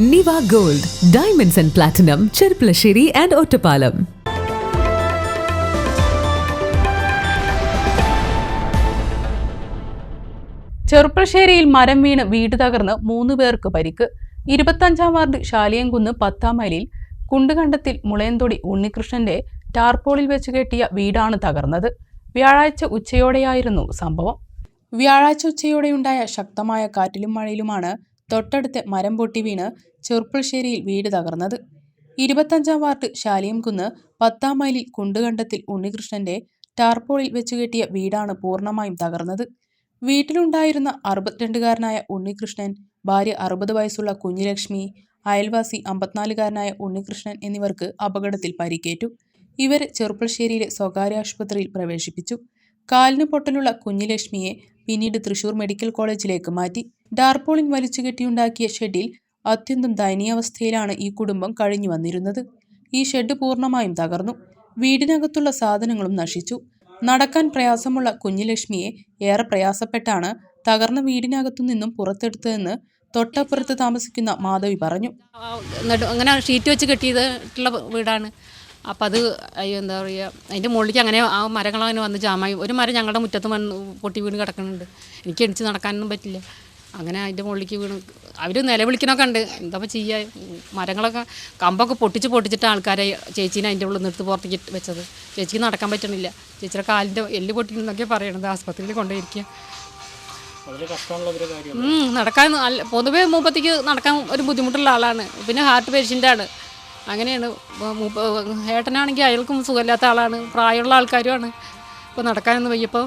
Niva gold diamonds and platinum Cherpulassery and Ottapalam ചെറുപ്പശ്ശേരിയിൽ മരം വീണ് വീട് തകർന്ന് മൂന്ന് പേർക്ക് പരിക്ക്. ഇരുപത്തഞ്ചാം വാർഡ് ശാലിയംകുന്ന് പത്താം മൈലിൽ കുണ്ടുകണ്ടത്തിൽ മുളയന്തൊടി ഉണ്ണികൃഷ്ണന്റെ ടാർപോളിൽ വെച്ച് കെട്ടിയ വീടാണ് തകർന്നത്. വ്യാഴാഴ്ച ഉച്ചയോടെയായിരുന്നു സംഭവം. വ്യാഴാഴ്ച ഉച്ചയോടെയുണ്ടായ ശക്തമായ കാറ്റിലും മഴയിലുമാണ് തൊട്ടടുത്ത് മരം പൊട്ടി വീണ് ചെറുപ്പശ്ശേരിയിൽ വീട് തകർന്നത്. ഇരുപത്തഞ്ചാം വാർഡ് ശാലിയംകുന്ന് പത്താം മൈലിൽ കുണ്ടുകണ്ടത്തിൽ ഉണ്ണികൃഷ്ണന്റെ ടാർപോളിൽ വെച്ച് കെട്ടിയ വീടാണ് പൂർണമായും തകർന്നത്. വീട്ടിലുണ്ടായിരുന്ന അറുപത്തിരണ്ടുകാരനായ ഉണ്ണികൃഷ്ണൻ ഭാര്യ അറുപത് വയസ്സുള്ള കുഞ്ഞിലക്ഷ്മി അയൽവാസി അമ്പത്തിനാലുകാരനായ ഉണ്ണികൃഷ്ണൻ എന്നിവർക്ക് അപകടത്തിൽ പരിക്കേറ്റു. ഇവരെ ചെറുപ്പശ്ശേരിയിലെ സ്വകാര്യ ആശുപത്രിയിൽ പ്രവേശിപ്പിച്ചു. കാലിന് പൊട്ടലുള്ള കുഞ്ഞിലക്ഷ്മിയെ പിന്നീട് തൃശൂർ മെഡിക്കൽ കോളേജിലേക്ക് മാറ്റി. ഡാർപോളിൻ വലിച്ചുകെട്ടിയുണ്ടാക്കിയ ഷെഡിൽ അത്യന്തം ദയനീയാവസ്ഥയിലാണ് ഈ കുടുംബം കഴിഞ്ഞു വന്നിരുന്നത്. ഈ ഷെഡ് പൂർണമായും തകർന്നു. വീടിനകത്തുള്ള സാധനങ്ങളും നശിച്ചു. നടക്കാൻ പ്രയാസമുള്ള കുഞ്ഞുലക്ഷ്മിയെ ഏറെ പ്രയാസപ്പെട്ടാണ് തകർന്ന വീടിനകത്തു നിന്നും പുറത്തെടുത്തതെന്ന് തൊട്ടപ്പുറത്ത് താമസിക്കുന്ന മാധവി പറഞ്ഞു. അങ്ങനെ ഷീറ്റ് വെച്ച് കെട്ടിയതായിട്ടുള്ള വീടാണ്. അപ്പം അത് അയ്യോ എന്താ പറയുക അതിന്റെ മുകളിലേക്ക് അങ്ങനെ ആ മരങ്ങൾ അങ്ങനെ വന്ന് ജാമായി. ഒരു മരം ഞങ്ങളുടെ മുറ്റത്ത് വന്ന് പൊട്ടി വീണ് കിടക്കുന്നുണ്ട്. എനിക്ക് എണിച്ച് നടക്കാനൊന്നും പറ്റില്ല. അങ്ങനെ അതിന്റെ മുകളിലേക്ക് വീണ്. അവർ നിലവിളിക്കണൊക്കെ ഉണ്ട്. എന്താ ചെയ്യുക മരങ്ങളൊക്കെ കമ്പൊക്കെ പൊട്ടിച്ച് പൊട്ടിച്ചിട്ട് ആൾക്കാരെ ചേച്ചീനെ അതിന്റെ ഉള്ളിൽ നിർത്ത് പുറത്തേക്ക് വെച്ചത്. ചേച്ചിക്ക് നടക്കാൻ പറ്റണില്ല. ചേച്ചിയുടെ കാലിന്റെ എല്ല് പൊട്ടിക്കുന്നൊക്കെ പറയണത്. ആസ്പത്രിയിൽ കൊണ്ടുപോയിരിക്കുക നടക്കാൻ പൊതുവേ മൂപ്പത്തേക്ക് നടക്കാൻ ഒരു ബുദ്ധിമുട്ടുള്ള ആളാണ്. പിന്നെ ഹാർട്ട് പേഷ്യന്റാണ് അങ്ങനെയാണ്. ഏട്ടനാണെങ്കിൽ അയാൾക്കും സുഖമില്ലാത്ത ആളാണ്. പ്രായമുള്ള ആൾക്കാരുമാണ്. ഇപ്പോൾ നടക്കാനൊന്നും വയ്യപ്പോൾ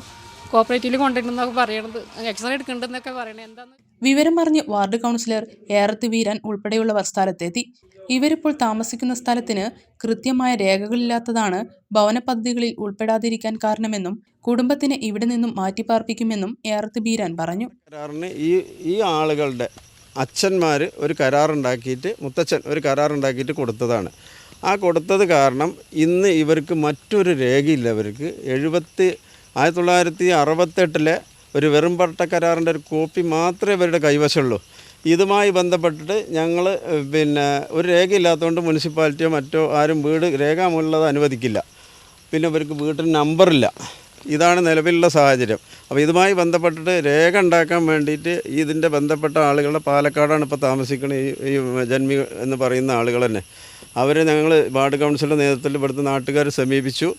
കോപ്പറേറ്റീവിൽ കൊണ്ടുവരുന്നൊക്കെ പറയണത്. എക്സ്റേ എടുക്കണ്ടെന്നൊക്കെ പറയണത് എന്താന്ന് വിവരം പറഞ്ഞ് വാർഡ് കൗൺസിലർ ഏറത്ത് വീരാൻ ഉൾപ്പെടെയുള്ളവർ സ്ഥലത്തെത്തി. ഇവരിപ്പോൾ താമസിക്കുന്ന സ്ഥലത്തിന് കൃത്യമായ രേഖകളില്ലാത്തതാണ് ഭവന പദ്ധതികളിൽ ഉൾപ്പെടാതിരിക്കാൻ കാരണമെന്നും കുടുംബത്തിനെ ഇവിടെ നിന്നും മാറ്റിപ്പാർപ്പിക്കുമെന്നും ഏറത്ത് ബീരാൻ പറഞ്ഞു. കരാറിന് ഈ ഈ ആളുകളുടെ അച്ഛന്മാർ ഒരു കരാറുണ്ടാക്കിയിട്ട് മുത്തച്ഛൻ ഒരു കരാറുണ്ടാക്കിയിട്ട് കൊടുത്തതാണ്. ആ കൊടുത്തത് കാരണം ഇന്ന് ഇവർക്ക് മറ്റൊരു രേഖയില്ല. അവർക്ക് എഴുപത്തി ആയിരത്തി തൊള്ളായിരത്തി അറുപത്തെട്ടിലെ ഒരു വെറും പട്ട കരാറിന്റെ ഒരു കോപ്പി മാത്രമേ ഇവരുടെ കൈവശമുള്ളൂ. ഇതുമായി ബന്ധപ്പെട്ടിട്ട് ഞങ്ങൾ പിന്നെ ഒരു രേഖയില്ലാത്തതുകൊണ്ട് മുനിസിപ്പാലിറ്റിയോ മറ്റോ ആരും വീട് രേഖാമൂലത് അനുവദിക്കില്ല. പിന്നെ ഇവർക്ക് വീട്ടിന് നമ്പറില്ല. ഇതാണ് നിലവിലുള്ള സാഹചര്യം. അപ്പോൾ ഇതുമായി ബന്ധപ്പെട്ടിട്ട് രേഖ ഉണ്ടാക്കാൻ വേണ്ടിയിട്ട് ഇതിന്റെ ബന്ധപ്പെട്ട ആളുകളുടെ പാലക്കാടാണ് ഇപ്പോൾ താമസിക്കുന്ന ഈ ഈ ജന്മി എന്ന് പറയുന്ന ആളുകൾ തന്നെ. അവരെ ഞങ്ങൾ വാർഡ് കൗൺസിലിന്റെ നേതൃത്വത്തിൽ ഇവിടുത്തെ നാട്ടുകാർ സമീപിച്ചു.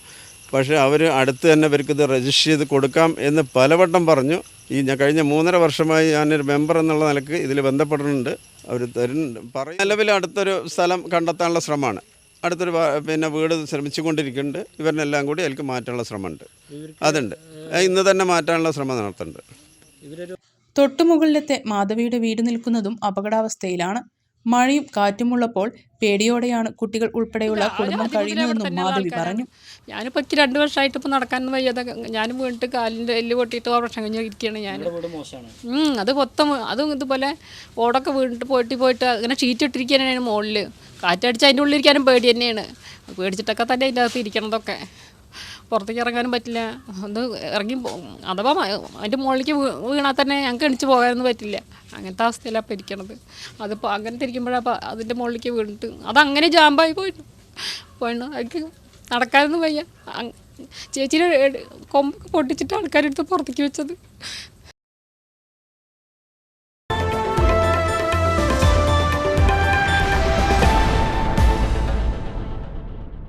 പക്ഷേ അവർ അടുത്ത് തന്നെ ഇവർക്കിത് രജിസ്റ്റർ ചെയ്ത് കൊടുക്കാം എന്ന് പലവട്ടം പറഞ്ഞു. ഈ ഞാൻ കഴിഞ്ഞ മൂന്നര വർഷമായി ഞാനൊരു മെമ്പർ എന്നുള്ള നിലയ്ക്ക് ഇതിൽ ബന്ധപ്പെടുന്നുണ്ട് അവർ തരുന്നുണ്ട് പറയും. നിലവിൽ അടുത്തൊരു സ്ഥലം കണ്ടെത്താനുള്ള ശ്രമമാണ്. അടുത്തൊരു പിന്നെ വീട് ശ്രമിച്ചുകൊണ്ടിരിക്കുന്നുണ്ട് ഇവരിനെല്ലാം കൂടി അതിലേക്ക് മാറ്റാനുള്ള ശ്രമമുണ്ട്. അതുണ്ട്. ഇന്ന് തന്നെ മാറ്റാനുള്ള ശ്രമം നടത്തുന്നുണ്ട്. തൊട്ടുമുകളിലത്തെ മാധവിയുടെ വീട് നിൽക്കുന്നതും അപകടാവസ്ഥയിലാണ്. മഴയും കാറ്റുമുള്ളപ്പോൾ പേടിയോടെയാണ് കുട്ടികൾ ഉൾപ്പെടെയുള്ള കുടുംബം കഴിയുന്നതെന്നും മാധവി പറഞ്ഞു. ഞാനിപ്പോൾ എനിക്ക് രണ്ട് വർഷമായിട്ട് ഇപ്പോൾ നടക്കാനൊന്നും വയ്യാതെ ഞാനും വീണിട്ട് കാലിന്റെ എല്ല് പൊട്ടിയിട്ട് ആ വർഷം കഴിഞ്ഞ് ഇരിക്കുകയാണ് ഞാൻ ഉം, അത് മൊത്തം അതും ഇതുപോലെ ഓടൊക്കെ വീണിട്ട് പോയിട്ട് പോയിട്ട് അങ്ങനെ ഷീറ്റ് ഇട്ടിരിക്കാനാണ് മുകളിൽ കാറ്റടിച്ച് അതിന്റെ ഉള്ളിൽ ഇരിക്കാനും പേടി തന്നെയാണ്. പേടിച്ചിട്ടൊക്കെ തന്നെ അതിന്റെ അകത്ത് ഇരിക്കണതൊക്കെ. പുറത്തേക്ക് ഇറങ്ങാനും പറ്റില്ല. ഒന്ന് ഇറങ്ങി അഥവാ അതിന്റെ മുകളിലേക്ക് വീണാൽ തന്നെ ഞങ്ങൾക്ക് എണിച്ച് പോകാനൊന്നും പറ്റില്ല. അങ്ങനത്തെ അവസ്ഥയിലാണ് അപ്പം ഇരിക്കണത്. അതിപ്പോൾ അങ്ങനത്തെ ഇരിക്കുമ്പോഴാണ് അപ്പോൾ അതിന്റെ മുകളിലേക്ക് വീണിട്ട് അതങ്ങനെ ജാമ്പായി പോയിട്ട് പോയിണ്. എനിക്ക് നടക്കാനൊന്നും വയ്യ. ചേച്ചിയുടെ കൊമ്പൊക്കെ കൊമ്പ് പൊട്ടിച്ചിട്ട് ആൾക്കാരെടുത്ത് പുറത്തേക്ക് വെച്ചത്.